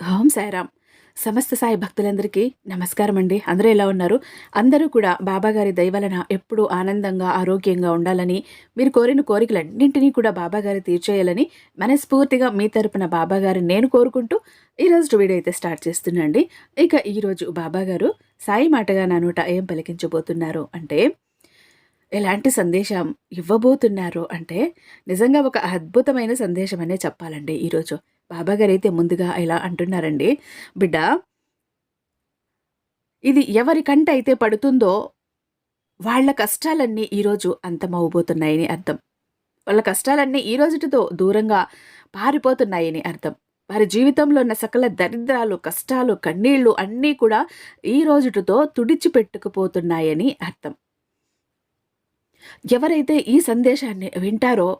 ఓం సాయిరామ్. సమస్త సాయి భక్తులందరికీ నమస్కారం అండి అందరూ ఎలా ఉన్నారు? అందరూ కూడా బాబాగారి దయవలన ఎప్పుడూ ఆనందంగా ఆరోగ్యంగా ఉండాలని మీరు కోరిన కోరికలన్నింటినీ కూడా బాబాగారి తీర్చేయాలని మనస్ఫూర్తిగా మీ తరపున బాబాగారిని నేను కోరుకుంటూ ఈరోజు వీడియో అయితే స్టార్ట్ చేస్తున్నాండి ఇక ఈరోజు బాబాగారు సాయి మాటగా నా నోట ఏం పలికించబోతున్నారు అంటే ఎలాంటి సందేశం ఇవ్వబోతున్నారు అంటే నిజంగా ఒక అద్భుతమైన సందేశం అనే చెప్పాలండి ఈరోజు బాబాగారు అయితే ముందుగా ఇలా అంటున్నారండి బిడ్డ ఇది ఎవరి కంట అయితే పడుతుందో వాళ్ళ కష్టాలన్నీ ఈరోజు అంతమవబోతున్నాయని అర్థం. వాళ్ళ కష్టాలన్నీ ఈ రోజుటితో దూరంగా పారిపోతున్నాయని అర్థం. వారి జీవితంలో ఉన్న సకల దరిద్రాలు కష్టాలు కన్నీళ్ళు అన్నీ కూడా ఈ రోజుటితో తుడిచిపెట్టుకుపోతున్నాయని అర్థం. ఎవరైతే ఈ సందేశాన్ని వింటారో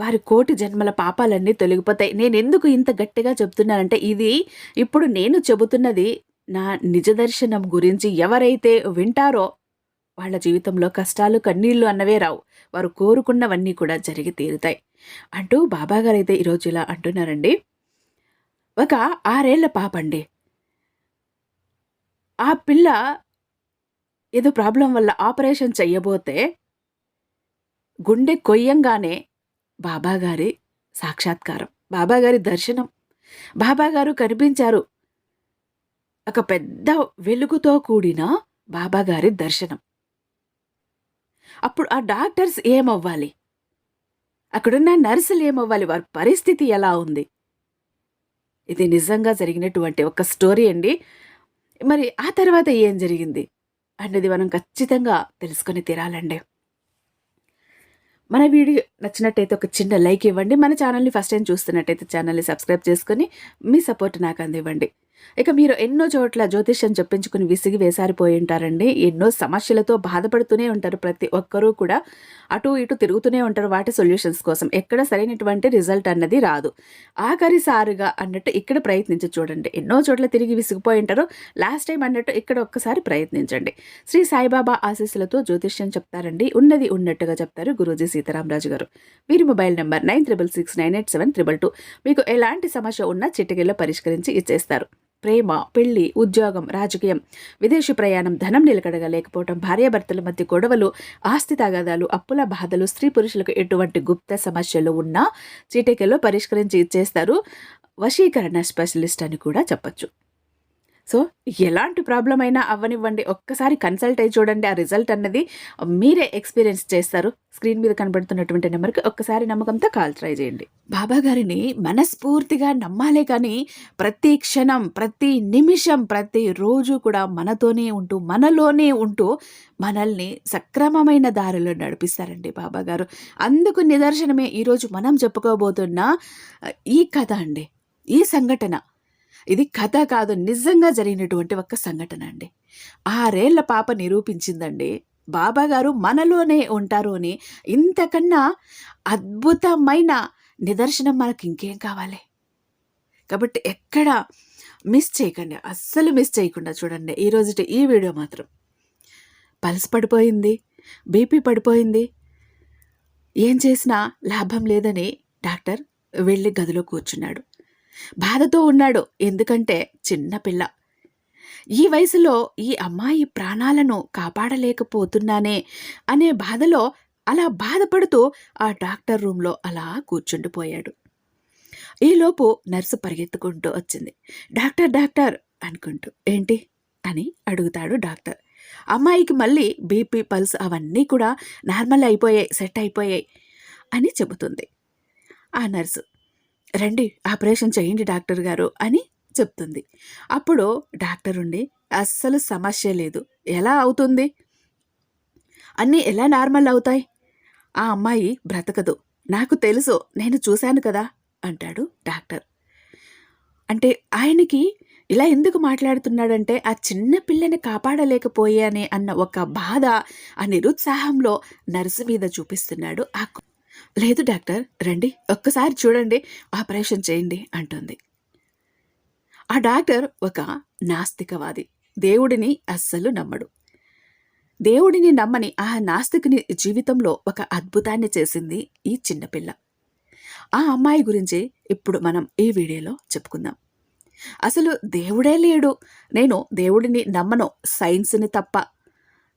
వారి కోటి జన్మల పాపాలన్నీ తొలగిపోతాయి. నేను ఎందుకు ఇంత గట్టిగా చెప్తున్నానంటే ఇది ఇప్పుడు నేను చెబుతున్నది నా నిజ దర్శనం గురించి ఎవరైతే వింటారో వాళ్ళ జీవితంలో కష్టాలు కన్నీళ్ళు అన్నవే రావు. వారు కోరుకున్నవన్నీ కూడా జరిగి తీరుతాయి. అంటూ బాబాగారు అయితే ఈరోజు ఇలా అంటున్నారండి. ఒక ఆరేళ్ళ పాపండి. ఆ పిల్ల ఏదో ప్రాబ్లం వల్ల ఆపరేషన్ చెయ్యబోతే గుండె కొయ్యంగానే బాబాగారి సాక్షాత్కారం బాబాగారి దర్శనం. బాబాగారు కనిపించారు. ఒక పెద్ద వెలుగుతో కూడిన బాబాగారి దర్శనం. అప్పుడు ఆ డాక్టర్స్ ఏమవ్వాలి? అక్కడున్న నర్సులు ఏమవ్వాలి? వారి పరిస్థితి ఎలా ఉంది? ఇది నిజంగా జరిగినటువంటి ఒక స్టోరీ అండి. మరి ఆ తర్వాత ఏం జరిగింది? అన్నది మనం ఖచ్చితంగా తెలుసుకొని తీరాలండి. మన వీడియో నచ్చినట్టయితే ఒక చిన్న లైక్ ఇవ్వండి. మన ఛానల్ని ఫస్ట్ టైం చూస్తున్నట్టయితే ఛానల్ని సబ్స్క్రైబ్ చేసుకొని మీ సపోర్ట్ నాకు అందివ్వండి. ఇక మీరు ఎన్నో చోట్ల జ్యోతిష్యం చెప్పించుకుని విసిగి వేసారిపోయి ఉంటారండి. ఎన్నో సమస్యలతో బాధపడుతూనే ఉంటారు ప్రతి ఒక్కరూ కూడా. అటు ఇటు తిరుగుతూనే ఉంటారు వాటి సొల్యూషన్స్ కోసం. ఎక్కడ సరైనటువంటి రిజల్ట్ అన్నది రాదు. ఆఖరి సారుగా అన్నట్టు ఇక్కడ ప్రయత్నించి చూడండి. ఎన్నో చోట్ల తిరిగి విసిగిపోయి ఉంటారు. లాస్ట్ టైం అన్నట్టు ఇక్కడ ఒక్కసారి ప్రయత్నించండి. శ్రీ సాయిబాబా ఆశీస్సులతో జ్యోతిష్యం చెప్తారండి. ఉన్నది ఉన్నట్టుగా చెప్తారు గురూజీ సీతారామరాజు గారు. వీరి mobile number nine triple six nine eight seven triple two. మీకు ఎలాంటి సమస్య ఉన్నా చిటికీలో పరిష్కరించి ఇచ్చేస్తారు. ప్రేమ పెళ్ళి ఉద్యోగం రాజకీయం విదేశీ ప్రయాణం ధనం నిలకడగా లేకపోవడం భార్యాభర్తల మధ్య గొడవలు ఆస్తి తగాదాలు అప్పుల బాధలు స్త్రీ పురుషులకు ఎటువంటి గుప్త సమస్యలు ఉన్నా చీటికలో పరిష్కరించి ఇచ్చేస్తారు వశీకరణ స్పెషలిస్ట్ అని కూడా చెప్పచ్చు. సో ఎలాంటి ప్రాబ్లం అయినా అవ్వనివ్వండి. ఒక్కసారి కన్సల్ట్ అయ్యి చూడండి. ఆ రిజల్ట్ అన్నది మీరే ఎక్స్పీరియన్స్ చేస్తారు. స్క్రీన్ మీద కనబడుతున్నటువంటి నెంబర్కి ఒక్కసారి నమ్మకంతో కాల్ ట్రై చేయండి. బాబా గారిని మనస్ఫూర్తిగా నమ్మాలే కానీ ప్రతి క్షణం ప్రతి నిమిషం ప్రతి రోజు కూడా మనతోనే ఉంటూ మనలోనే ఉంటూ మనల్ని సక్రమమైన దారిలో నడిపిస్తారండి బాబా గారు. అందుకు నిదర్శనమే ఈరోజు మనం చెప్పుకోబోతున్న ఈ కథ అండి. ఈ సంఘటన ఇది కథ కాదు నిజంగా జరిగినటువంటి ఒక సంఘటన అండి. ఆరేళ్ళ పాప నిరూపించిందండి. బాబా గారు మనలోనే ఉంటారు అని ఇంతకన్నా అద్భుతమైన నిదర్శనం మనకి ఇంకేం కావాలి? కాబట్టి ఎక్కడ మిస్ చేయకండి అస్సలు మిస్ చేయకుండా చూడండి. ఈరోజు ఈ వీడియో మాత్రం. పల్స్ పడిపోయింది బీపీ పడిపోయింది. ఏం చేసినా లాభం లేదని డాక్టర్ వెళ్ళి గదిలో కూర్చున్నాడు. బాధతో ఉన్నాడు. ఎందుకంటే చిన్నపిల్ల ఈ వయసులో ఈ అమ్మాయి ప్రాణాలను కాపాడలేకపోతున్నానే అనే బాధలో అలా బాధపడుతూ ఆ డాక్టర్ రూమ్లో అలా కూర్చుండిపోయాడు. ఈలోపు నర్సు పరిగెత్తుకుంటూ వచ్చింది. డాక్టర్ డాక్టర్ అనుకుంటూ. ఏంటి? అని అడుగుతాడు డాక్టర్. అమ్మాయికి మళ్ళీ బీపీ పల్స్ అవన్నీ కూడా నార్మల్ అయిపోయాయి సెట్ అయిపోయాయి అని చెబుతుంది. ఆ నర్సు రండి ఆపరేషన్ చేయండి డాక్టర్ గారు అని చెప్తుంది. అప్పుడు డాక్టర్ ఉండి అస్సలు సమస్య లేదు. ఎలా అవుతుంది? అన్నీ ఎలా నార్మల్ అవుతాయి? ఆ అమ్మాయి బ్రతకదు. నాకు తెలుసు నేను చూశాను కదా అంటాడు డాక్టర్. అంటే ఆయనకి ఇలా ఎందుకు మాట్లాడుతున్నాడంటే ఆ చిన్న పిల్లని కాపాడలేకపోయానే అన్న ఒక బాధ ఆ నిరుత్సాహంలో నర్సు మీద చూపిస్తున్నాడు. ఆ లేదు డాక్టర్ రండి ఒక్కసారి చూడండి ఆపరేషన్ చేయండి అంటుంది. ఆ డాక్టర్ ఒక నాస్తికవాది దేవుడిని అస్సలు నమ్మడు. దేవుడిని నమ్మని ఆ నాస్తికుని జీవితంలో ఒక అద్భుతాన్ని చేసింది ఈ చిన్నపిల్ల ఆ అమ్మాయి గురించి ఇప్పుడు మనం ఈ వీడియోలో చెప్పుకుందాం. అసలు దేవుడే లేడు. నేను దేవుడిని నమ్మను సైన్స్ని తప్ప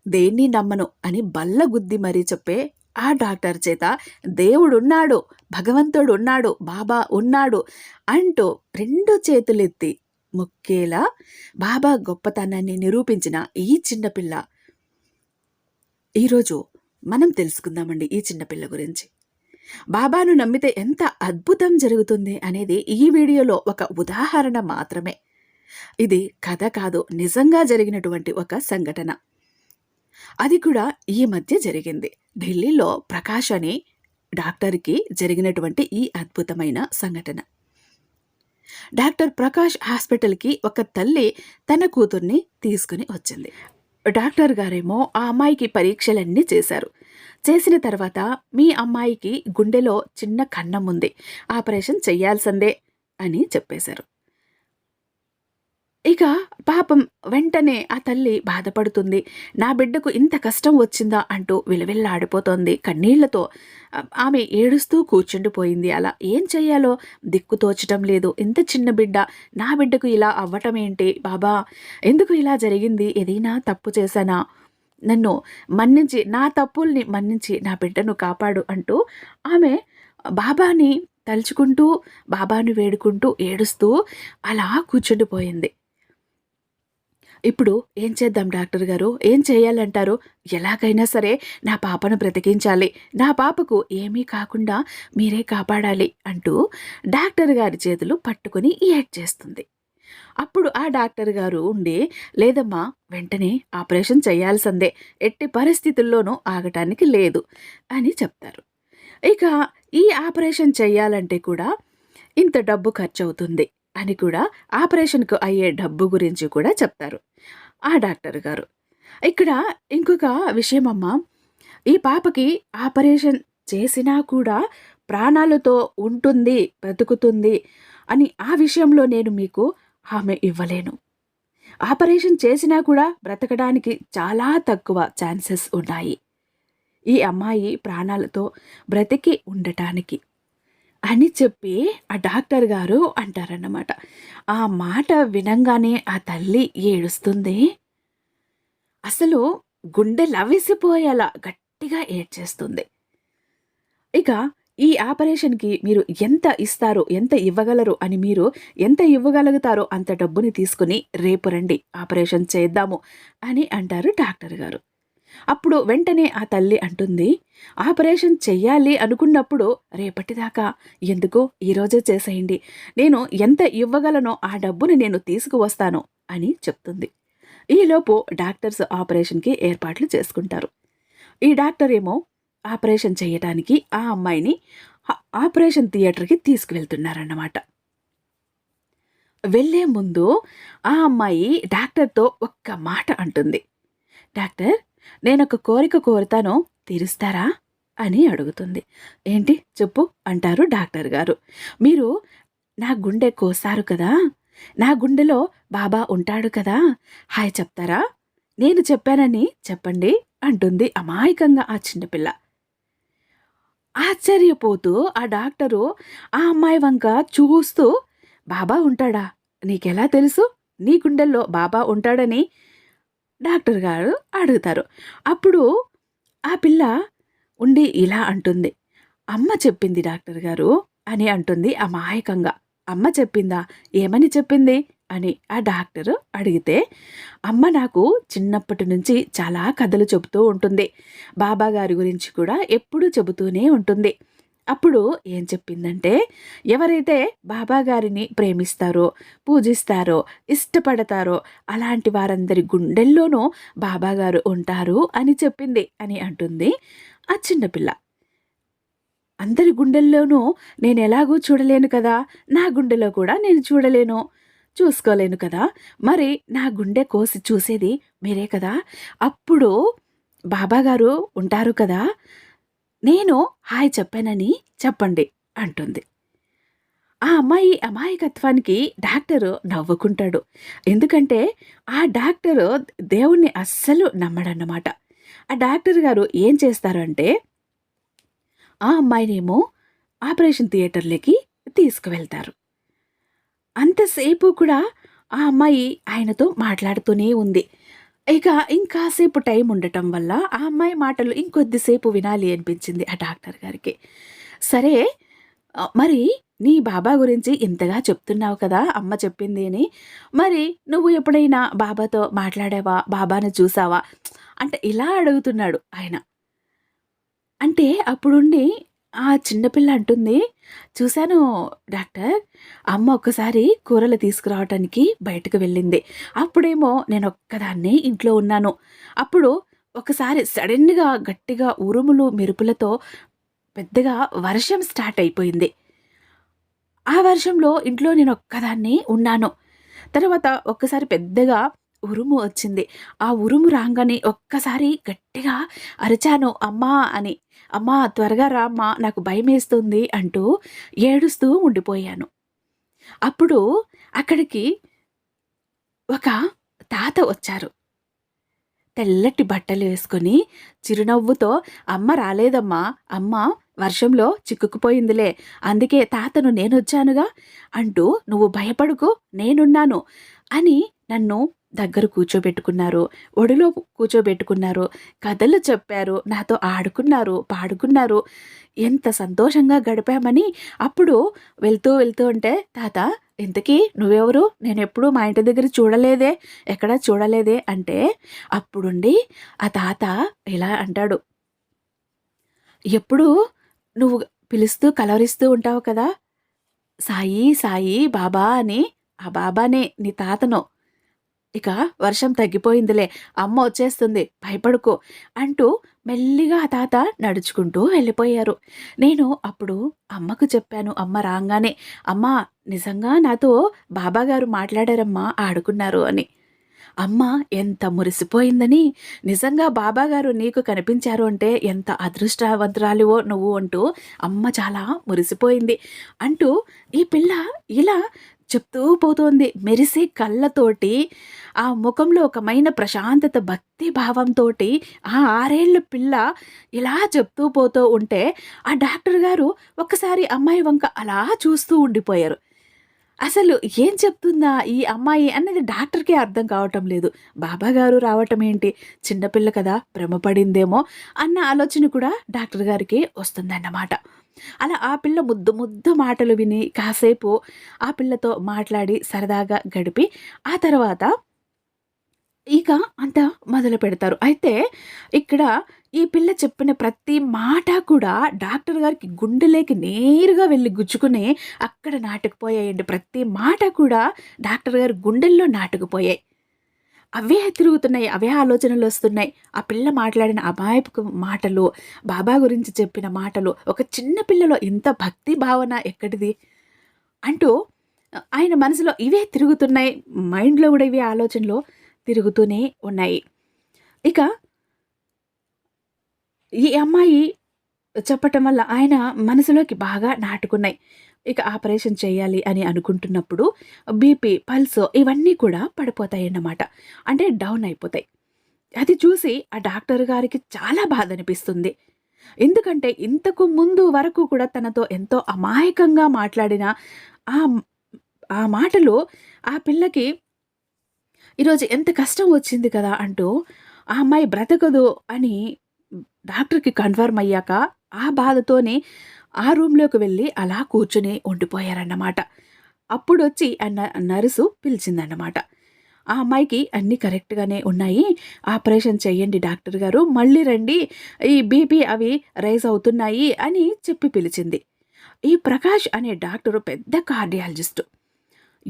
దేన్ని నమ్మను అని బల్లగుద్ది మరీ చెప్పే ఆ డాక్టర్ చేత దేవుడున్నాడు భగవంతుడు ఉన్నాడు బాబా ఉన్నాడు అంటూ రెండు చేతులెత్తి ముక్కేలా బాబా గొప్పతనాన్ని నిరూపించిన ఈ చిన్నపిల్ల ఈరోజు మనం తెలుసుకుందామండి ఈ చిన్నపిల్ల గురించి. బాబాను నమ్మితే ఎంత అద్భుతం జరుగుతుంది అనేది ఈ వీడియోలో ఒక ఉదాహరణ మాత్రమే. ఇది కథ కాదు నిజంగా జరిగినటువంటి ఒక సంఘటన. అది కూడా ఈ మధ్య జరిగింది. ఢిల్లీలో ప్రకాష్ అని డాక్టర్కి జరిగినటువంటి ఈ అద్భుతమైన సంఘటన. డాక్టర్ ప్రకాష్ హాస్పిటల్కి ఒక తల్లి తన కూతుర్ని తీసుకుని వచ్చింది. డాక్టర్ గారేమో ఆ అమ్మాయికి పరీక్షలన్నీ చేశారు. చేసిన తర్వాత మీ అమ్మాయికి గుండెలో చిన్న కన్నం ఉంది. ఆపరేషన్ చెయ్యాల్సిందే అని చెప్పేశారు. ఇక పాపం వెంటనే ఆ తల్లి బాధపడుతుంది. నా బిడ్డకు ఇంత కష్టం వచ్చిందా అంటూ విలవిల్లాడిపోతోంది కన్నీళ్ళతో. ఆమె ఏడుస్తూ కూర్చుండిపోయింది అలా. ఏం చెయ్యాలో? దిక్కు తోచటం లేదు. ఇంత చిన్న బిడ్డ. నా బిడ్డకు ఇలా అవ్వటం ఏంటి? బాబా ఎందుకు ఇలా జరిగింది? ఏదైనా తప్పు చేశానా? నన్ను మన్నించి నా తప్పుల్ని మన్నించి నా బిడ్డను కాపాడు అంటూ ఆమె బాబాని తలుచుకుంటూ బాబాను వేడుకుంటూ ఏడుస్తూ అలా కూర్చుండిపోయింది. ఇప్పుడు ఏం చేద్దాం డాక్టర్ గారు? ఏం చేయాలంటారు? ఎలాగైనా సరే నా పాపను బ్రతికించాలి. నా పాపకు ఏమీ కాకుండా మీరే కాపాడాలి అంటూ డాక్టర్ గారి చేతులు పట్టుకుని యాడ్ చేస్తుంది. అప్పుడు ఆ డాక్టర్ గారు ఉండి లేదమ్మా వెంటనే ఆపరేషన్ చేయాల్సిందే. ఎట్టి పరిస్థితుల్లోనూ ఆగటానికి లేదు అని చెప్తారు. ఇక ఈ ఆపరేషన్ చేయాలంటే కూడా ఇంత డబ్బు ఖర్చు అవుతుంది అని కూడా ఆపరేషన్కు అయ్యే డబ్బు గురించి కూడా చెప్తారు. ఆ డాక్టర్ గారు. ఇక్కడ ఇంకొక విషయం అమ్మ ఈ పాపకి ఆపరేషన్ చేసినా కూడా ప్రాణాలతో ఉంటుంది బ్రతుకుతుంది అని ఆ విషయంలో నేను మీకు హామీ ఇవ్వలేను. ఆపరేషన్ చేసినా కూడా బ్రతకడానికి చాలా తక్కువ ఛాన్సెస్ ఉన్నాయి. ఈ అమ్మాయి ప్రాణాలతో బ్రతికి ఉండటానికి. అని చెప్పి ఆ డాక్టర్ గారు అంటారన్నమాట. ఆ మాట వినంగానే ఆ తల్లి ఏడుస్తుంది. అసలు గుండె లవిసిపోయేలా గట్టిగా ఏడ్చేస్తుంది. ఇక ఈ ఆపరేషన్కి మీరు ఎంత ఇస్తారో ఎంత ఇవ్వగలరు అని మీరు ఎంత ఇవ్వగలుగుతారో అంత డబ్బుని తీసుకుని రేపు రండి ఆపరేషన్ చేద్దాము అని అంటారు డాక్టర్ గారు. అప్పుడు వెంటనే ఆ తల్లి అంటుంది ఆపరేషన్ చెయ్యాలి అనుకున్నప్పుడు రేపటిదాకా. ఎందుకో? ఈరోజే చేసేయండి. నేను ఎంత ఇవ్వగలనో ఆ డబ్బుని నేను తీసుకువస్తాను అని చెప్తుంది. ఈలోపు డాక్టర్స్ ఆపరేషన్కి ఏర్పాట్లు చేసుకుంటారు. ఈ డాక్టర్ ఏమో ఆపరేషన్ చేయటానికి ఆ అమ్మాయిని ఆపరేషన్ థియేటర్కి తీసుకువెళ్తున్నారన్నమాట. వెళ్ళే ముందు ఆ అమ్మాయి డాక్టర్తో ఒక్క మాట అంటుంది. డాక్టర్ నేనొక కోరిక కోరుతాను తీరుస్తారా? అని అడుగుతుంది. ఏంటి? చెప్పు అంటారు డాక్టర్ గారు. మీరు నా గుండె కోసారు కదా? నా గుండెలో బాబా ఉంటాడు కదా? హాయ్ చెప్తారా? నేను చెప్పానని చెప్పండి అంటుంది అమాయకంగా ఆ చిన్నపిల్ల. ఆశ్చర్యపోతూ ఆ డాక్టరు ఆ అమ్మాయి వంక చూస్తూ బాబా ఉంటాడా? నీకెలా తెలుసు? నీ గుండెల్లో బాబా ఉంటాడని డాక్టర్ గారు అడుగుతారు. అప్పుడు ఆ పిల్ల ఉండి ఇలా అంటుంది. అమ్మ చెప్పింది డాక్టర్ గారు అని అంటుంది అమాయకంగా. అమ్మ చెప్పిందా? ఏమని చెప్పింది? అని ఆ డాక్టర్ అడిగితే అమ్మ నాకు చిన్నప్పటి నుంచి చాలా కథలు చెబుతూ ఉంటుంది. బాబా గారి గురించి కూడా ఎప్పుడూ చెబుతూనే ఉంటుంది. అప్పుడు ఏం చెప్పిందంటే ఎవరైతే బాబా గారిని ప్రేమిస్తారో పూజిస్తారో ఇష్టపడతారో అలాంటి వారందరి గుండెల్లోనూ బాబాగారు ఉంటారు అని చెప్పింది అని అంటుంది ఆ చిన్నపిల్ల అందరి గుండెల్లోనూ నేను ఎలాగూ చూడలేను కదా నా గుండెలో కూడా నేను చూడలేను. చూసుకోలేను కదా మరి నా గుండె కోసి చూసేది మీరే కదా అప్పుడు బాబాగారు ఉంటారు కదా నేను హాయ్ చెప్పానని చెప్పండి అంటుంది. ఆ అమ్మాయి అమాయకత్వానికి డాక్టరు నవ్వుకుంటాడు. ఎందుకంటే ఆ డాక్టరు దేవుణ్ణి అస్సలు నమ్మడన్నమాట. ఆ డాక్టర్ గారు ఏం చేస్తారంటే ఆ అమ్మాయినేమో ఆపరేషన్ థియేటర్లోకి తీసుకువెళ్తారు. అంతసేపు కూడా ఆ అమ్మాయి ఆయనతో మాట్లాడుతూనే ఉంది. ఇక ఇంకాసేపు టైం ఉండటం వల్ల ఆ అమ్మాయి మాటలు ఇంకొద్దిసేపు వినాలి అనిపించింది ఆ డాక్టర్ గారికి. సరే మరి నీ బాబా గురించి ఇంతగా చెప్తున్నావు కదా అమ్మ చెప్పింది అని. మరి నువ్వు ఎప్పుడైనా బాబాతో మాట్లాడావా బాబాను చూసావా? అంటే ఇలా అడుగుతున్నాడు ఆయన. అంటే అప్పుడుండి ఆ చిన్నపిల్ల అంటుంది చూశాను డాక్టర్ అమ్మ ఒక్కసారి కూరలు తీసుకురావటానికి బయటకు వెళ్ళింది. అప్పుడేమో నేను ఒక్కదాన్నే ఇంట్లో ఉన్నాను. అప్పుడు ఒకసారి సడన్గా గట్టిగా ఉరుములు మెరుపులతో పెద్దగా వర్షం స్టార్ట్ అయిపోయింది. ఆ వర్షంలో ఇంట్లో నేను ఒక్కదాన్నే ఉన్నాను. తర్వాత ఒక్కసారి పెద్దగా ఉరుము వచ్చింది. ఆ ఉరుము రాగానే ఒక్కసారి గట్టిగా అరిచాను అమ్మా అని. అమ్మా త్వరగా రామ్మా నాకు భయమేస్తుంది అంటూ ఏడుస్తూ ఉండిపోయాను. అప్పుడు అక్కడికి ఒక తాత వచ్చారు. తెల్లటి బట్టలు వేసుకొని చిరునవ్వుతో అమ్మ రాలేదమ్మా అమ్మ వర్షంలో చిక్కుకుపోయిందిలే అందుకే తాతను నేనొచ్చానుగా అంటూ నువ్వు భయపడుకు నేనున్నాను అని నన్ను దగ్గర కూర్చోబెట్టుకున్నారు. ఒడిలో కూర్చోబెట్టుకున్నారు. కథలు చెప్పారు. నాతో ఆడుకున్నారు పాడుకున్నారు. ఎంత సంతోషంగా గడిపామని అప్పుడు వెళ్తూ వెళ్తూ ఉంటే తాత ఇంతకీ నువ్వెవరు? నేను ఎప్పుడు మా ఇంటి దగ్గర చూడలేదే. ఎక్కడా చూడలేదే? అంటే అప్పుడుండి ఆ తాత ఇలా అంటాడు. ఎప్పుడు నువ్వు పిలుస్తూ కలవరిస్తూ ఉంటావు కదా? సాయి సాయి బాబా అని ఆ బాబానే నీ తాతను. ఇక వర్షం తగ్గిపోయిందిలే. అమ్మ వచ్చేస్తుంది. భయపడుకో అంటూ మెల్లిగా ఆ తాత నడుచుకుంటూ వెళ్ళిపోయారు. నేను అప్పుడు అమ్మకు చెప్పాను. అమ్మ రాగానే అమ్మ నిజంగా నాతో బాబాగారు మాట్లాడారమ్మా ఆడుకున్నారు అని. అమ్మ ఎంత మురిసిపోయిందని. నిజంగా బాబాగారు నీకు కనిపించారు అంటే ఎంత అదృష్టవంతురాలివో నువ్వు అంటూ అమ్మ చాలా మురిసిపోయింది అంటూ ఈ పిల్ల ఇలా చెప్తూ పోతోంది. మెరిసే కళ్ళతోటి ఆ ముఖంలో ఒకమైన ప్రశాంతత భక్తి భావంతో ఆ ఆరేళ్ళ పిల్ల ఇలా చెప్తూ పోతూ ఉంటే ఆ డాక్టర్ గారు ఒక్కసారి అమ్మాయి వంక అలా చూస్తూ ఉండిపోయారు. అసలు ఏం చెప్తుందా ఈ అమ్మాయి అనేది డాక్టర్కే అర్థం కావటం లేదు. బాబా గారు రావటం ఏంటి? చిన్నపిల్ల కదా భ్రమపడిందేమో అన్న ఆలోచన కూడా డాక్టర్ గారికి వస్తుందన్నమాట. అలా ఆ పిల్ల ముద్దు ముద్దు మాటలు విని కాసేపు ఆ పిల్లతో మాట్లాడి సరదాగా గడిపి ఆ తర్వాత ఇక అంత మొదలు పెడతారు. అయితే ఇక్కడ ఈ పిల్ల చెప్పిన ప్రతి మాట కూడా డాక్టర్ గారికి గుండెలేకి నేరుగా వెళ్ళి గుచ్చుకుని అక్కడ నాటుకుపోయాయండి. ప్రతి మాట కూడా డాక్టర్ గారి గుండెల్లో నాటుకుపోయాయి. అవే తిరుగుతున్నాయి అవే ఆలోచనలు వస్తున్నాయి. ఆ పిల్ల మాట్లాడిన అమాయపు మాటలు బాబా గురించి చెప్పిన మాటలు ఒక చిన్న పిల్లలో ఇంత భక్తి భావన ఎక్కడిది? అంటూ ఆయన మనసులో ఇవే తిరుగుతున్నాయి మైండ్లో కూడా ఇవే ఆలోచనలు తిరుగుతూనే ఉన్నాయి. ఇక ఈ అమ్మాయి చెప్పటం వల్ల ఆయన మనసులోకి బాగా నాటుకున్నాయి. ఇక ఆపరేషన్ చేయాలి అని అనుకుంటున్నప్పుడు బీపీ పల్స్ ఇవన్నీ కూడా పడిపోతాయి అన్నమాట అంటే డౌన్ అయిపోతాయి. అది చూసి ఆ డాక్టర్ గారికి చాలా బాధ అనిపిస్తుంది. ఎందుకంటే ఇంతకు ముందు వరకు కూడా తనతో ఎంతో అమాయకంగా మాట్లాడిన ఆ ఆ మాటలు ఆ పిల్లకి ఈరోజు ఎంత కష్టం వచ్చింది కదా అంటూ ఆ అమ్మాయి బ్రతకదు అని డాక్టర్కి కన్ఫర్మ్ అయ్యాక ఆ బాధతోనే ఆ రూమ్లోకి వెళ్ళి అలా కూర్చుని ఉండిపోయారన్నమాట. అప్పుడు వచ్చి అన్న నర్సు పిలిచిందన్నమాట. ఆ అమ్మాయికి అన్నీ కరెక్ట్గానే ఉన్నాయి. ఆపరేషన్ చేయండి డాక్టర్ గారు మళ్ళీ రండి ఈ బీపీ అవి రైజ్ అవుతున్నాయి అని చెప్పి పిలిచింది. ఈ ప్రకాష్ అనే డాక్టరు పెద్ద కార్డియాలజిస్టు.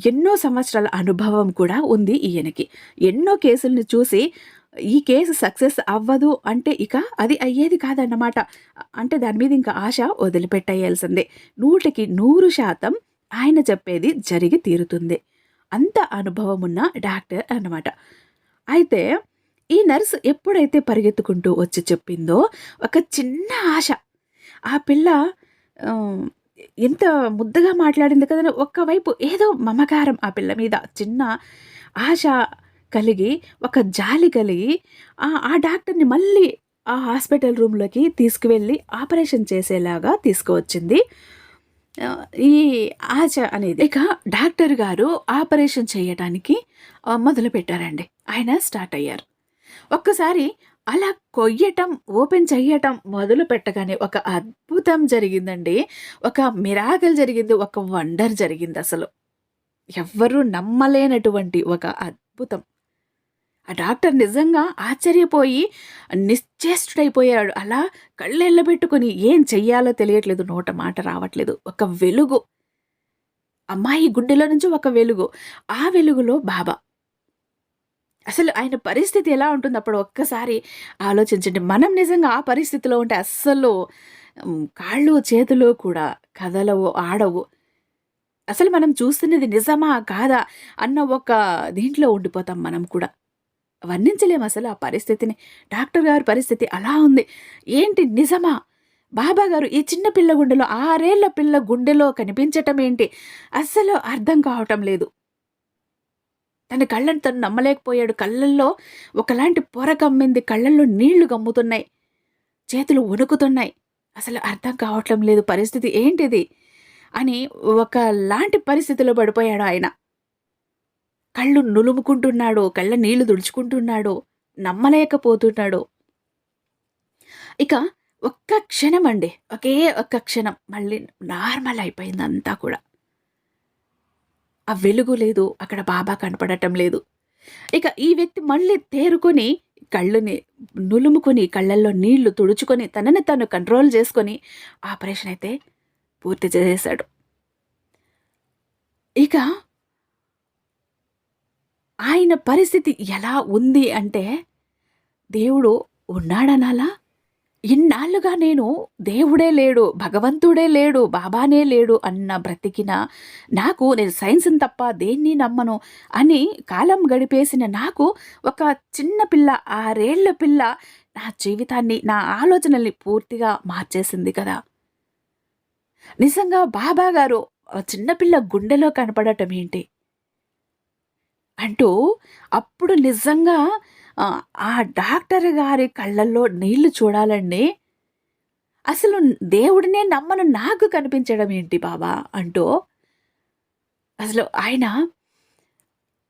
ఎన్నో సంవత్సరాల అనుభవం కూడా ఉంది ఈయనకి. ఎన్నో కేసుల్ని చూసి ఈ కేసు సక్సెస్ అవ్వదు అంటే ఇక అది అయ్యేది కాదన్నమాట. అంటే దాని మీద ఇంకా ఆశ వదిలిపెట్టేయాల్సిందే. నూటికి నూరు శాతం ఆయన చెప్పేది జరిగి తీరుతుంది. అంత అనుభవం ఉన్న డాక్టర్ అన్నమాట. అయితే ఈ నర్సు ఎప్పుడైతే పరిగెత్తుకుంటూ వచ్చి చెప్పిందో ఒక చిన్న ఆశ. ఆ పిల్ల ఎంత ముద్దగా మాట్లాడింది కదా ఒక్కవైపు ఏదో మమకారం ఆ పిల్ల మీద. చిన్న ఆశ కలిగి ఒక జాలి కలిగి ఆ డాక్టర్ని మళ్ళీ ఆ హాస్పిటల్ రూమ్లోకి తీసుకువెళ్ళి ఆపరేషన్ చేసేలాగా తీసుకువచ్చింది ఈ ఆశ అనేది. ఇక డాక్టర్ గారు ఆపరేషన్ చేయటానికి మొదలు మొదలుపెట్టారండి. ఆయన స్టార్ట్ అయ్యారు. ఒక్కసారి అలా కొయ్యటం, ఓపెన్ చేయటం మొదలు పెట్టగానే ఒక అద్భుతం జరిగిందండి. ఒక మిరాకల్ జరిగింది. ఒక వండర్ జరిగింది అసలు ఎవ్వరూ నమ్మలేనటువంటి ఒక అద్భుతం. ఆ డాక్టర్ నిజంగా ఆశ్చర్యపోయి నిశ్చేష్టుడైపోయాడు. అలా కళ్ళెళ్ళబెట్టుకొని ఏం చెయ్యాలో తెలియట్లేదు. నోట మాట రావట్లేదు. ఒక వెలుగు. అమ్మాయి గుండెలో నుంచి ఒక వెలుగు. ఆ వెలుగులో బాబా. అసలు ఆయన పరిస్థితి ఎలా ఉంటుంది అప్పుడు ఒక్కసారి ఆలోచించండి. మనం నిజంగా ఆ పరిస్థితిలో ఉంటే అస్సలు కాళ్ళు, చేతులు కూడా కదలవు, ఆడవు. అసలు మనం చూస్తున్నది నిజమా? కాదా? అన్న ఒక దీంట్లో ఉండిపోతాం మనం కూడా. వర్ణించలేము అసలు ఆ పరిస్థితిని. డాక్టర్ గారి పరిస్థితి అలా ఉంది. ఏంటి నిజమా? బాబా గారు ఈ చిన్న పిల్ల గుండెలో ఆరేళ్ళ పిల్ల గుండెలో కనిపించటం ఏంటి? అస్సలు అర్థం కావటం లేదు. తన కళ్ళను తను నమ్మలేకపోయాడు. కళ్ళల్లో ఒకలాంటి పొర కమ్మింది. కళ్ళల్లో నీళ్ళు గమ్ముతున్నాయి. చేతులు వణుకుతున్నాయి. అసలు అర్థం కావటం లేదు పరిస్థితి ఏంటిది? అని ఒకలాంటి పరిస్థితిలో పడిపోయాడు ఆయన. కళ్ళు నులుముకుంటున్నాడు. కళ్ళ నీళ్ళు దుడుచుకుంటున్నాడో నమ్మలేకపోతున్నాడు. ఇక ఒక్క క్షణం అండి ఒకే ఒక్క క్షణం మళ్ళీ నార్మల్ అయిపోయింది అంతా కూడా. ఆ వెలుగు లేదు. అక్కడ బాబా కనపడటం లేదు. ఇక ఈ వ్యక్తి మళ్ళీ తేరుకొని కళ్ళుని నులుముకొని, కళ్ళల్లో నీళ్ళు తుడుచుకొని, తనని తను కంట్రోల్ చేసుకొని ఆపరేషన్ అయితే పూర్తి చేసేశాడు. ఇక ఆయన పరిస్థితి ఎలా ఉంది అంటే, దేవుడు ఉన్నాడనాలా? ఇన్నాళ్ళుగా నేను దేవుడే లేడు, భగవంతుడే లేడు, బాబానే లేడు అన్న బ్రతికిన నాకు నేను సైన్స్‌ని తప్ప దేన్ని నమ్మను అని కాలం గడిపేసిన నాకు ఒక చిన్న పిల్ల, ఆరేళ్ళ పిల్ల నా జీవితాన్ని, నా ఆలోచనల్ని పూర్తిగా మార్చేసింది కదా! నిజంగా బాబా గారు చిన్నపిల్ల గుండెలో కనపడటం ఏంటి? అంటూ అప్పుడు నిజంగా ఆ డాక్టర్ గారి కళ్ళల్లో నీళ్ళు చూడాలండి. అసలు దేవుడినే నమ్మను నాకు కనిపించడం ఏంటి బాబా అంటూ అసలు ఆయన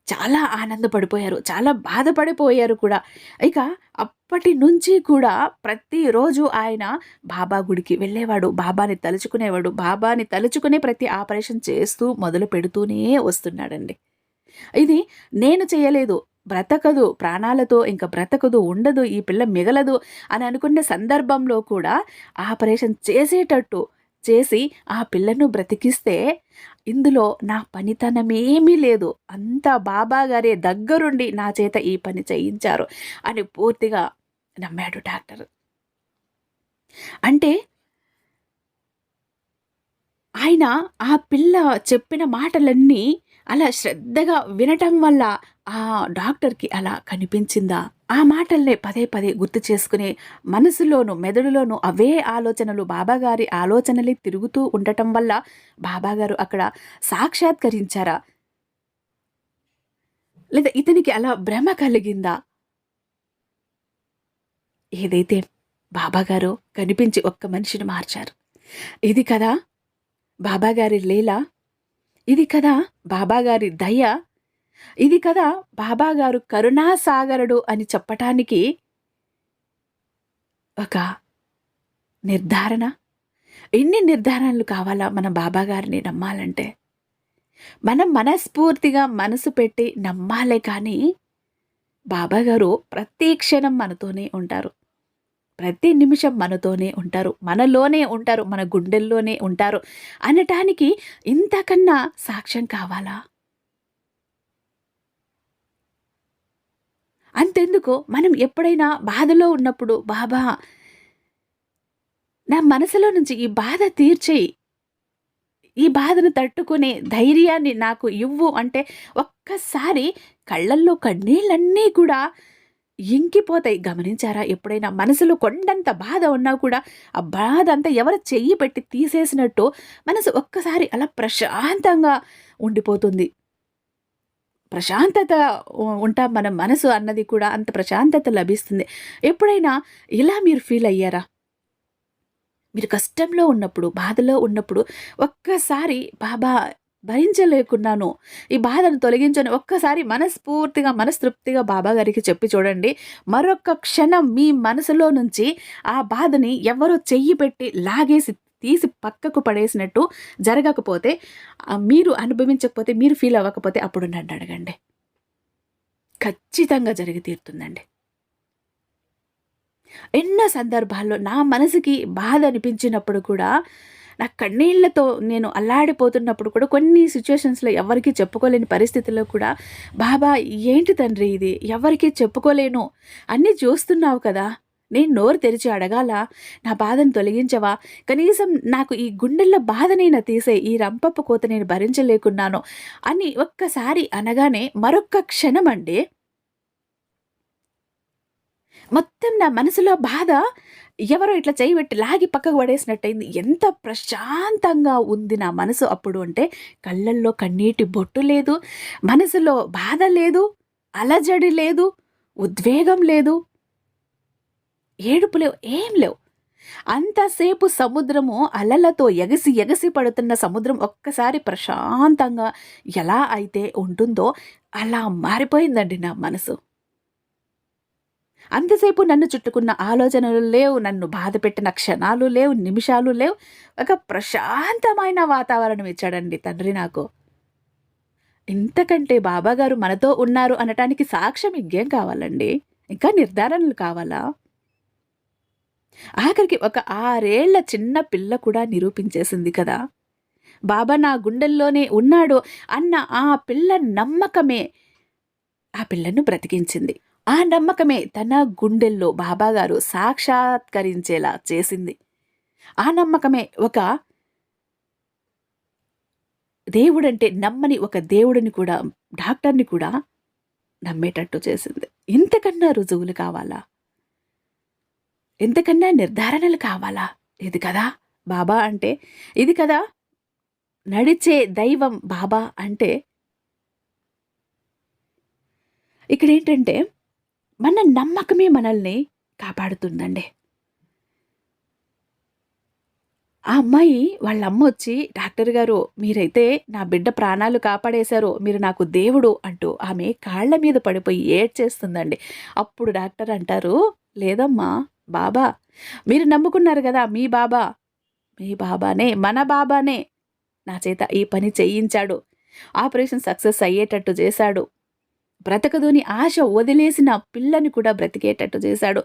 చాలా ఆనందపడిపోయారు. చాలా బాధపడిపోయారు కూడా. ఇక అప్పటి నుంచి కూడా ప్రతిరోజు ఆయన బాబా గుడికి వెళ్ళేవాడు. బాబాని తలుచుకునేవాడు. బాబాని తలుచుకునే ప్రతి ఆపరేషన్ చేస్తూ మొదలు పెడుతూనే వస్తున్నాడండి. ఇది నేను చేయలేదు. బ్రతకదు. ప్రాణాలతో ఇంకా బ్రతకదు, ఉండదు, ఈ పిల్ల మిగలదు అని అనుకున్న సందర్భంలో కూడా ఆపరేషన్ చేసేటట్టు చేసి ఆ పిల్లను బ్రతికిస్తే ఇందులో నా పనితనమేమీ లేదు. అంతా బాబా గారే దగ్గరుండి నా చేత ఈ పని చేయించారు అని పూర్తిగా నమ్మాడు డాక్టర్. అంటే ఆయన ఆ పిల్ల చెప్పిన మాటలన్నీ అలా శ్రద్ధగా వినటం వల్ల ఆ డాక్టర్‌కి అలా కనిపించిందా? ఆ మాటల్నే పదే పదే గుర్తు చేసుకుని మనసులోను, మెదడులోను అవే ఆలోచనలు బాబాగారి ఆలోచనలే తిరుగుతూ ఉండటం వల్ల బాబాగారు అక్కడ సాక్షాత్కరించారా? లేదా ఇతనికి అలా భ్రమ కలిగిందా? ఏదైతే బాబాగారో కనిపించి ఒక్క మనిషిని మార్చారు. ఇది కదా బాబాగారి లీల. ఇది కదా బాబాగారి దయ. ఇది కదా బాబాగారు కరుణాసాగరుడు అని చెప్పటానికి ఒక నిర్ధారణ. ఎన్ని నిర్ధారణలు కావాలా మన బాబాగారిని నమ్మాలంటే? మనం మనస్ఫూర్తిగా మనసు పెట్టి నమ్మాలే కానీ బాబాగారు ప్రతి క్షణం మనతోనే ఉంటారు. ప్రతి నిమిషం మనతోనే ఉంటారు. మనలోనే ఉంటారు. మన గుండెల్లోనే ఉంటారు అనటానికి ఇంతకన్నా సాక్ష్యం కావాలా? అంతెందుకు మనం ఎప్పుడైనా బాధలో ఉన్నప్పుడు బాబా నా మనసులో నుంచి ఈ బాధ తీర్చేయి. ఈ బాధను తట్టుకునే ధైర్యాన్ని నాకు ఇవ్వు అంటే ఒక్కసారి కళ్ళల్లో కన్నీళ్ళన్నీ కూడా ఇంకిపోతాయి. గమనించారా ఎప్పుడైనా? మనసులో కొండంత బాధ ఉన్నా కూడా ఆ బాధ అంతా ఎవరు చెయ్యి పెట్టి తీసేసినట్టు మనసు ఒక్కసారి అలా ప్రశాంతంగా ఉండిపోతుంది. ప్రశాంతత ఉంటా ఉంటాం మన మనసు అన్నది కూడా అంత ప్రశాంతత లభిస్తుంది. ఎప్పుడైనా ఇలా మీరు ఫీల్ అయ్యారా? మీరు కష్టంలో ఉన్నప్పుడు బాధలో ఉన్నప్పుడు ఒక్కసారి బాబా భరించలేకున్నాను. ఈ బాధను తొలగించని ఒక్కసారి మనస్ఫూర్తిగా మనస్తృప్తిగా బాబా గారికి చెప్పి చూడండి. మరొక క్షణం మీ మనసులో నుంచి ఆ బాధని ఎవరో చెయ్యి పెట్టి లాగేసి తీసి పక్కకు పడేసినట్టు జరగకపోతే మీరు అనుభవించకపోతే మీరు ఫీల్ అవ్వకపోతే అప్పుడు నన్ను అడగండి. ఖచ్చితంగా జరిగి తీరుతుందండి. ఎన్నో సందర్భాల్లో నా మనసుకి బాధ అనిపించినప్పుడు కూడా నా కన్నీళ్ళతో నేను అల్లాడిపోతున్నప్పుడు కూడా కొన్ని సిచ్యువేషన్స్లో ఎవరికీ చెప్పుకోలేని పరిస్థితుల్లో కూడా బాబా ఏంటి తండ్రి ఇది? ఎవరికీ చెప్పుకోలేను. అన్నీ చూస్తున్నావు కదా. నేను నోరు తెరిచి అడగాల నా బాధను తొలగించవా? కనీసం నాకు ఈ గుండెల్లో బాధనైనా తీసే ఈ రంపపు కోత నేను భరించలేకున్నాను అని ఒక్కసారి అనగానే మరొక్క క్షణం అండి. మొత్తం నా మనసులో బాధ ఎవరో ఇట్లా చేయి పెట్టి లాగి పక్కకు పడేసినట్టయింది. ఎంత ప్రశాంతంగా ఉంది నా మనసు అప్పుడు అంటే కళ్ళల్లో కన్నీటి బొట్టు లేదు మనసులో బాధ లేదు అలజడి లేదు ఉద్వేగం లేదు. ఏడుపు లేవు ఏం లేవు. అంతసేపు సముద్రము అలలతో ఎగసి ఎగసి పడుతున్న సముద్రం ఒక్కసారి ప్రశాంతంగా ఎలా అయితే ఉంటుందో అలా మారిపోయిందండి నా మనసు. అంతసేపు నన్ను చుట్టుకున్న ఆలోచనలు లేవు నన్ను బాధ పెట్టిన క్షణాలు లేవు నిమిషాలు లేవు. ఒక ప్రశాంతమైన వాతావరణం ఇచ్చాడండి తండ్రి నాకు. ఇంతకంటే బాబాగారు మనతో ఉన్నారు అనటానికి సాక్ష్యం ఇంకేం కావాలండి? ఇంకా నిర్ధారణలు కావాలా? ఆఖరికి ఒక ఆరేళ్ళ చిన్న పిల్ల కూడా నిరూపించేసింది కదా. బాబా నా గుండెల్లోనే ఉన్నాడు అన్న ఆ పిల్ల నమ్మకమే ఆ పిల్లను బ్రతికించింది. ఆ నమ్మకమే తన గుండెల్లో బాబాగారు సాక్షాత్కరించేలా చేసింది. ఆ నమ్మకమే ఒక దేవుడంటే నమ్మని ఒక దేవుడిని కూడా డాక్టర్ని కూడా నమ్మేటట్టు చేసింది. ఇంతకన్నా రుజువులు కావాలా? ఇంతకన్నా నిర్ధారణలు కావాలా? ఇది కదా బాబా అంటే ఇది కదా నడిచే దైవం బాబా అంటే. ఇక్కడ ఏంటంటే మన నమ్మకమే మనల్ని కాపాడుతుందండి. ఆ అమ్మాయి వాళ్ళ అమ్మ వచ్చి డాక్టర్ గారు మీరైతే నా బిడ్డ ప్రాణాలు కాపాడేశారు మీరు నాకు దేవుడు అంటూ ఆమె కాళ్ళ మీద పడిపోయి ఏడ్చేస్తుందండి. అప్పుడు డాక్టర్ అంటారు లేదమ్మా బాబా మీరు నమ్ముకున్నారు కదా మీ బాబా మీ బాబానే మన బాబానే నా చేత ఈ పని చేయించాడు ఆపరేషన్ సక్సెస్ అయ్యేటట్టు చేశాడు బ్రతకదుని ఆశ వదిలేసిన పిల్లని కూడా బ్రతికేటట్టు చేశాడు.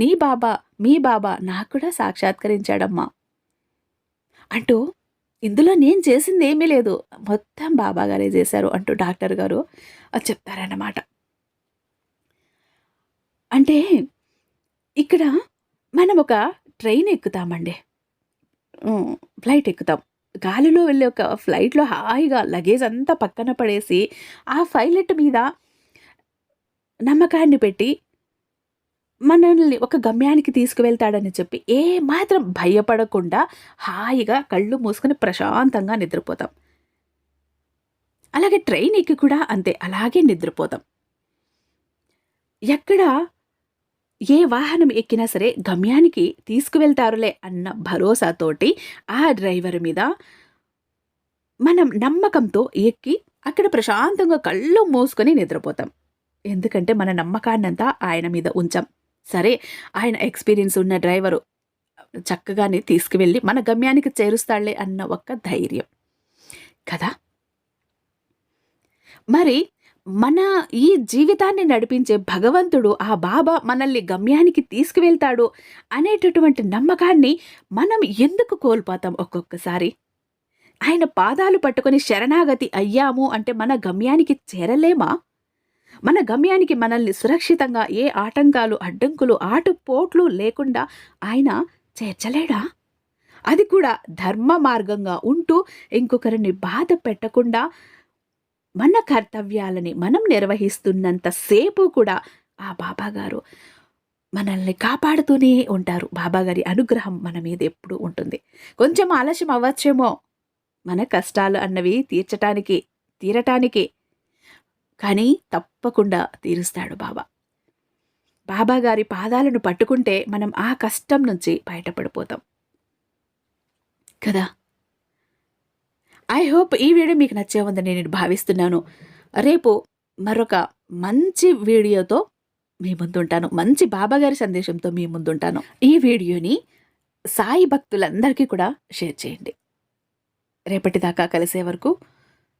నీ బాబా మీ బాబా నాకు కూడా సాక్షాత్కరించాడమ్మా. అంటూ ఇందులో నేను చేసింది ఏమీ లేదు. మొత్తం బాబా గారే చేశారు అంటూ డాక్టర్ గారు అది చెప్తారన్నమాట. అంటే ఇక్కడ మనం ఒక ట్రైన్ ఎక్కుతామండి. ఫ్లైట్ ఎక్కుతాం. గాలిలో వెళ్ళే ఒక ఫ్లైట్లో హాయిగా లగేజ్ అంతా పక్కన పడేసి ఆ పైలట్ మీద నమ్మకాన్ని పెట్టి మనల్ని ఒక గమ్యానికి తీసుకువెళ్తాడని చెప్పి ఏ మాత్రం భయపడకుండా హాయిగా కళ్ళు మూసుకొని ప్రశాంతంగా నిద్రపోతాం. అలాగే ట్రైన్ ఎక్కి కూడా అంతే అలాగే నిద్రపోతాం. ఎక్కడ ఏ వాహనం ఎక్కినా సరే గమ్యానికి తీసుకువెళ్తారులే అన్న భరోసాతోటి ఆ డ్రైవర్ మీద మనం నమ్మకంతో ఎక్కి అక్కడ ప్రశాంతంగా కళ్ళు మూసుకొని నిద్రపోతాం. ఎందుకంటే మన నమ్మకాన్నంతా ఆయన మీద ఉంచాం. సరే ఆయన ఎక్స్పీరియన్స్ ఉన్న డ్రైవరు చక్కగానే తీసుకువెళ్ళి మన గమ్యానికి చేరుస్తాడులే అన్న ఒక్క ధైర్యం. కదా? మరి మన ఈ జీవితాన్ని నడిపించే భగవంతుడు ఆ బాబా మనల్ని గమ్యానికి తీసుకువెళ్తాడు అనేటటువంటి నమ్మకాన్ని మనం ఎందుకు కోల్పోతాం ఒక్కొక్కసారి? ఆయన పాదాలు పట్టుకొని శరణాగతి అయ్యాము అంటే మన గమ్యానికి చేరలేమా? మన గమ్యానికి మనల్ని సురక్షితంగా ఏ ఆటంకాలు అడ్డంకులు ఆటుపోట్లు లేకుండా ఆయన చేర్చలేడా? అది కూడా ధర్మ మార్గంగా ఉంటూ ఇంకొకరిని బాధ పెట్టకుండా మన కర్తవ్యాలని మనం నిర్వహిస్తున్నంతసేపు కూడా ఆ బాబాగారు మనల్ని కాపాడుతూనే ఉంటారు. బాబాగారి అనుగ్రహం మన మీద ఎప్పుడు ఉంటుంది. కొంచెం ఆలస్యం అవ్వచ్చేమో. మన కష్టాలు అన్నవి తీర్చటానికి తీరటానికి కానీ తప్పకుండా తీరుస్తాడు బాబా. బాబా గారి పాదాలను పట్టుకుంటే మనం ఆ కష్టం నుంచి బయటపడిపోతాం. కదా? ఐ హోప్ ఈ వీడియో మీకు నచ్చే ఉందని నేను భావిస్తున్నాను. రేపు మరొక మంచి వీడియోతో మీ ముందుంటాను. మంచి బాబాగారి సందేశంతో మీ ముందుంటాను. ఈ వీడియోని సాయి భక్తులందరికీ కూడా షేర్ చేయండి. రేపటి దాకా కలిసే వరకు